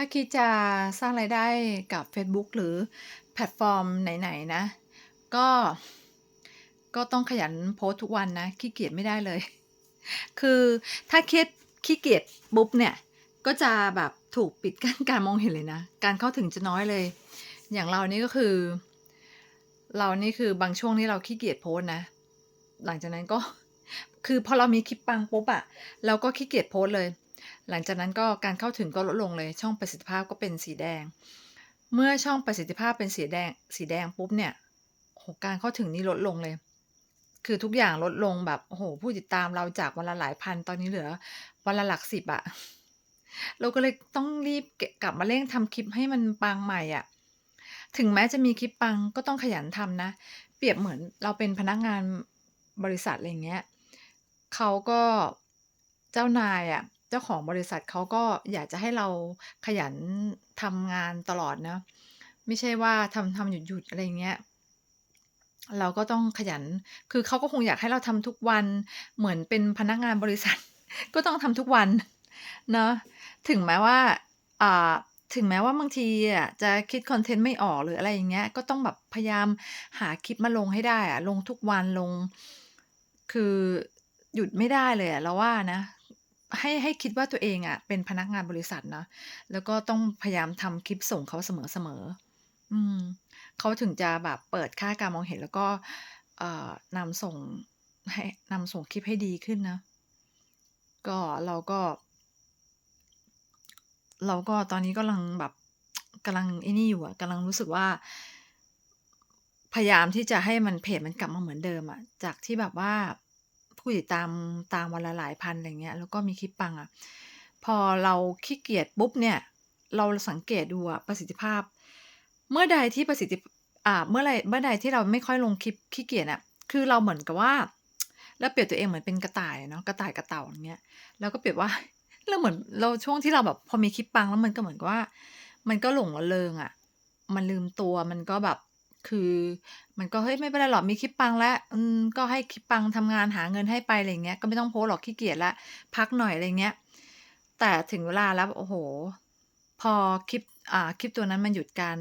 ถ้าคิดจะสร้างรายได้กับเฟซบุ๊กหรือแพลตฟอร์มไหน ๆ นะ ก็ก็ต้องขยันโพสทุกวันนะ ขี้เกียจไม่ได้เลย คือถ้าคิดขี้เกียจปุ๊บเนี่ย ก็จะแบบถูกปิดกั้นการมองเห็นเลยนะ การเข้าถึงจะน้อยเลย อย่างเรานี่ก็คือ เรานี่คือบางช่วงนี้เราขี้เกียจโพสนะ หลังจากนั้นก็คือพอเรามีคลิปปังปุ๊บอะเราก็ขี้เกียจโพสเลย หลังจากนั้นก็การเข้าถึงก็ลดลงเลยช่องประสิทธิภาพก็เป็นสีแดง เมื่อช่องประสิทธิภาพเป็นสีแดง สีแดงปุ๊บเนี่ยโอ้โฮการเข้าถึงนี่ลดลงเลย คือทุกอย่างลดลงแบบโอ้โฮผู้ติดตามเราจากวันละหลายพันตอนนี้เหลือวันละหลักสิบอะเราก็เลยต้องรีบกลับมาเร่งทำคลิปให้มันปังใหม่อะถึงแม้จะมีคลิปปังก็ต้องขยันทำนะ เปรียบเหมือนเราเป็นพนักงานบริษัทอะไรเงี้ยเขาก็เจ้านายอะ เจ้าของบริษัทเขาก็อยากจะให้เราขยันทำงานตลอดนะ ไม่ใช่ว่าทำๆหยุดๆอะไรเงี้ยเราก็ต้องขยัน คือเขาก็คงอยากให้เราทำทุกวัน เหมือนเป็นพนักงานบริษัท ก็ต้องทำทุกวันเนาะถึงแม้ว่าอ่าถึงแม้ว่าบางทีอะจะคิดคอนเทนต์ไม่ออกหรืออะไรอย่างเงี้ย ก็ต้องแบบพยายามหาคลิปมาลงให้ได้อะลงทุกวันลง คือหยุดไม่ได้เลยอะเราว่านะ ให้ให้คิดว่าตัวเองอะเป็นพนักงานบริษัทเนาะแล้วก็ต้องพยายามทำคลิปส่งเขาเสมอๆอืมเขาถึงจะแบบเปิดค่าการมองเห็นแล้วก็ เอ่อนำส่งให้นำส่งคลิปให้ดีขึ้นนะ ก็เราก็ เราก็ตอนนี้กำลังแบบกำลังไอ้นี่อยู่อะกำลังรู้สึกว่า พยายามที่จะให้มันเพจมันกลับมาเหมือนเดิมอะจากที่แบบว่า ผู้ติดตามตามวันละหลายพันอะไรเงี้ยแล้วก็มีคลิปปังอะพอเราขี้เกียจปุ๊บเนี่ยเราสังเกตดูอะประสิทธิภาพ เมื่อใดที่ประสิทธิอ่าเมื่อไรเมื่อใดที่เราไม่ค่อยลงคลิปขี้เกียจอะคือเราเหมือนกับว่าเราเปรียบตัวเองเหมือนเป็นกระต่ายเนาะกระต่ายกับเต่าอย่างเงี้ยเราก็เปรียบว่าเราเหมือนเราช่วงที่เราแบบพอมีคลิปปังแล้วมันก็เหมือนกับว่า มันก็หลงระเริงอะมันลืมตัวมันก็แบบ คือมันก็เฮ้ยไม่เป็นไรหรอกมีคลิปปังแล้วอืมก็ให้คลิปปังทำงานหาเงินให้ไปอะไรเงี้ยก็ไม่ต้องโพสหรอกขี้เกียจล้วพักหน่อยอะไรเงี้ย แต่ถึงเวลาแล้วโอ้โฮพอคลิปอ่าคลิปตัวนั้นมันหยุดการ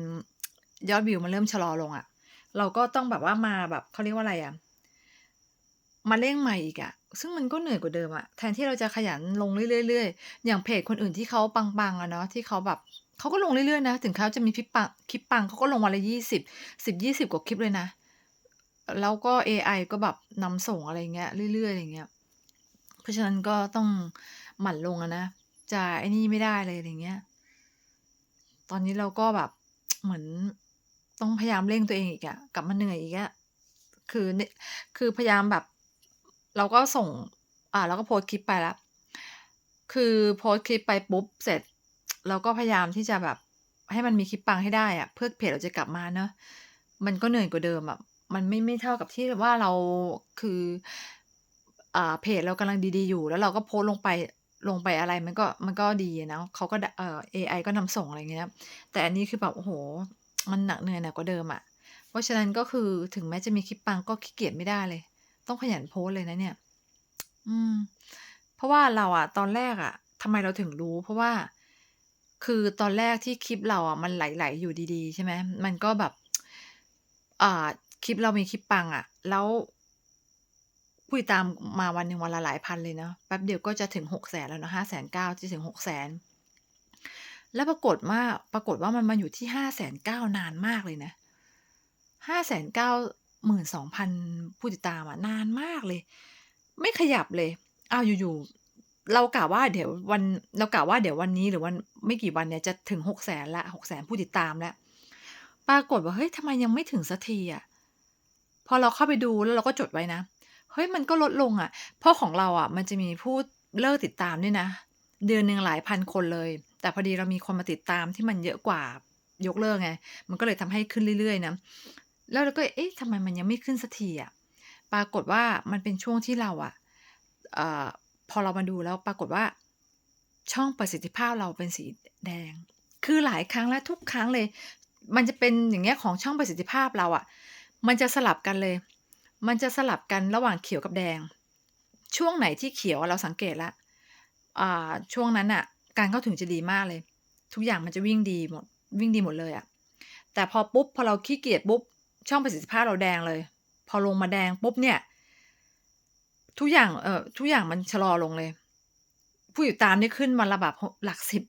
ยอดวิวมันเริ่มชะลอลงอะเราก็ต้องแบบว่ามาแบบเขาเรียกว่าอะไรอะมาเร่งใหม่อีกอะซึ่งมันก็เหนื่อยกว่าเดิมอะแทนที่เราจะขยันลงเรื่อยๆๆอย่างเพจคนอื่นที่เขาปังๆอะเนาะที่เขาแบบ เขาก็ลงเรื่อยๆนะ ถึงเขาจะมีคลิปปังคลิปปังเขาก็ลงวันละ20 10-20กว่าคลิปเลยนะ แล้วก็เอไอก็แบบนำส่งอะไรเงี้ยเรื่อยๆอย่างเงี้ย เพราะฉะนั้นก็ต้องหมั่นลงนะ จะไอ้นี่ไม่ได้เลยอย่างเงี้ย ตอนนี้เราก็แบบเหมือนต้องพยายามเร่งตัวเองอีกอะกลับมาเหนื่อยอีกอะคือเนี่ยคือพยายามแบบ เราก็ส่ง อ่าเราก็โพสคลิปไปแล้วคือโพสคลิปไปปุ๊บเสร็จ เราก็พยายามที่จะแบบให้มันมีคลิปปังให้ได้อะเพื่อเพจเราจะกลับมาเนาะมันก็เหนื่อยกว่าเดิมอะมันไม่ไม่เท่ากับที่ว่าเราคืออ่าเพจเรากำลังดีๆอยู่ แล้วเราก็โพสลงไปลงไปอะไรมันก็มันก็ดีนะเขาก็เอ่อเอไอก็นำส่งอะไรเงี้ย แต่อันนี้คือแบบโอ้โฮมันหนักเหนื่อยหนักกว่าเดิมอะเพราะฉะนั้นก็คือถึงแม้จะมีคลิปปังก็ขี้เกียจไม่ได้เลย ต้องขยันโพสเลยนะเนี่ย อืม เพราะว่าเราอะตอนแรกอะทำไมเราถึงรู้ เพราะว่า คือตอนแรกที่คลิปเราอะมันไหล ๆ อยู่ดี ๆ ใช่ไหม มันก็แบบ อ่า คลิปเรามีคลิปปังอะ แล้ว ผู้ติดตามมาวันหนึ่งวันละหลายพันเลยเนาะ แป๊บเดียวก็จะถึง 600,000 แล้วเนาะ590,000 จะถึง 600,000 แล้วปรากฏว่า ปรากฏว่ามันมาอยู่ที่590,000 นานมากเลยนะ 592,000 ผู้ติดตามอะนานมากเลย ไม่ขยับเลย อ้าว อยู่ ๆ เรากะว่าเดี๋ยววันเรากะว่าเดี๋ยววันนี้หรือวันไม่กี่วันเนี่ยจะถึง600,000แล้ว600,000ผู้ติดตามแล้วปรากฏว่าเฮ้ยทำไมยังไม่ถึงสักทีอะพอเราเข้าไปดูแล้วเราก็จดไว้นะเฮ้ยมันก็ลดลงอะ เพราะของเราอะ มันจะมีผู้เลิกติดตามด้วยนะ เดือนหนึ่งหลายพันคนเลย แต่พอดีเรามีคนมาติดตามที่มันเยอะกว่ายกเลิกไงมันก็เลยทำให้ขึ้นเรื่อยๆนะแล้วเราก็เอ๊ะทำไมมันยังไม่ขึ้นสักทีอะปรากฏว่ามันเป็นช่วงที่เราอะเอ่อ พอเรามาดูแล้วปรากฏว่า ช่องประสิทธิภาพเราเป็นสีแดง คือหลายครั้งแล้วทุกครั้งเลย มันจะเป็นอย่างเงี้ยของช่องประสิทธิภาพเราอะมันจะสลับกันเลย มันจะสลับกันระหว่างเขียวกับแดง ช่วงไหนที่เขียวเราสังเกตแล้วช่วงนั้นน่ะ การเข้าถึงจะดีมากเลย ทุกอย่างมันจะวิ่งดีหมดวิ่งดีหมดเลยอะแต่พอปุ๊บพอเราขี้เกียจปุ๊บช่องประสิทธิภาพเราแดงเลย พอลงมาแดงปุ๊บเนี่ย ทุกอย่างเออทุกอย่างมันชะลอลงเลย ผู้ติดตามนี่ขึ้นวันละแบบหหลัก10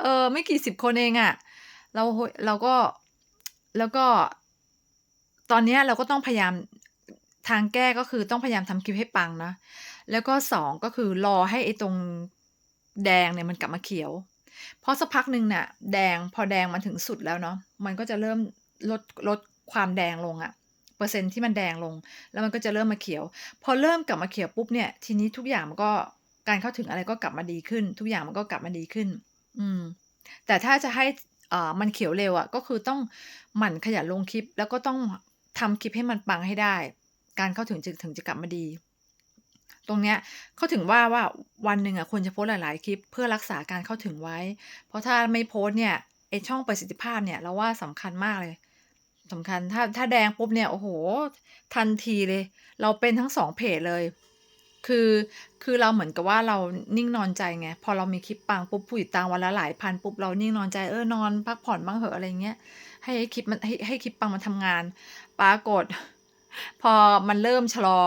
เออ ไม่กี่สิบคนเองอะเราโฮเราก็แล้วก็ ตอนนี้เราก็ต้องพยายามทางแก้ก็คือต้องพยายามทำคลิปให้ปังนะ แล้วก็2ก็คือรอให้ไอ้ตรงแดงเนี่ยมันกลับมาเขียวเพราะสักพักหนึ่งน่ะแดงพอแดงมันถึงสุดแล้วเนาะมันก็จะเริ่มลดลดความแดงลงอะ ปอร์เซ็นต์ที่มันแดงลง แล้วมันก็จะเริ่มมาเขียว พอเริ่มกลับมาเขียวปุ๊บเนี่ย ทีนี้ทุกอย่างมันก็การเข้าถึงอะไรก็กลับมาดีขึ้น ทุกอย่างมันก็กลับมาดีขึ้น อืม แต่ถ้าจะให้อ่ามันเขียวเร็วอะก็คือต้องหมั่นขยันลงคลิป แล้วก็ต้องทำคลิปให้มันปังให้ได้ การเข้าถึงจึงถึงจะกลับมาดี ตรงเนี้ยเขาถึงว่าว่าวันหนึ่งอะควรจะโพสหลาย ๆ คลิป เพื่อรักษาการเข้าถึงไว้ เพราะถ้าไม่โพสเนี่ยไอช่องประสิทธิภาพเนี่ยเราว่าสำคัญมากเลย สำคัญถ้าถ้าแดงปุ๊บเนี่ย โอ้โฮทันทีเลย เราเป็นทั้ง2เพจเลย คือคือเราเหมือนกับว่าเรานิ่งนอนใจไง พอเรามีคลิปปังปุ๊บผู้ติดตามวันละหลายพันปุ๊บเรานิ่งนอนใจเออนอนพักผ่อนบ้างเหอะอะไรเงี้ยให้คลิปมันให้ให้คลิปปังมันทำงาน ปรากฏ พอมันเริ่มชะลอ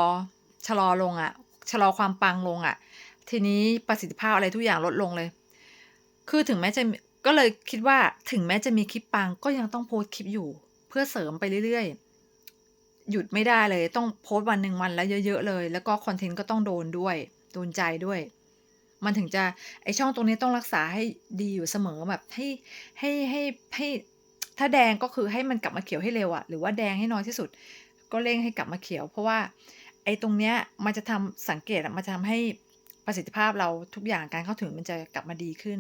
ชะลอลงอะชะลอความปังลงอะทีนี้ประสิทธิภาพอะไรทุกอย่างลดลงเลย คือถึงแม้จะก็เลยคิดว่าถึงแม้จะมีคลิปปังก็ยังต้องโพสต์คลิปอยู่ พื่อเสริมไปเรื่อยๆ หยุดไม่ได้เลย ต้องโพสต์วันหนึ่งวันและเยอะ ๆ เลย แล้วก็คอนเทนต์ก็ต้องโดนด้วย โดนใจด้วย มันถึงจะไอช่องตรงนี้ต้องรักษาให้ดีอยู่เสมอแบบให้ให้ให้ให้ถ้าแดงก็คือให้มันกลับมาเขียวให้เร็วอะหรือว่าแดงให้น้อยที่สุด ก็เร่งให้กลับมาเขียว เพราะว่าไอ้ตรงเนี้ยมันจะทำสังเกตอะมันจะทำให้ประสิทธิภาพเราทุกอย่างการเข้าถึงมันจะกลับมาดีขึ้น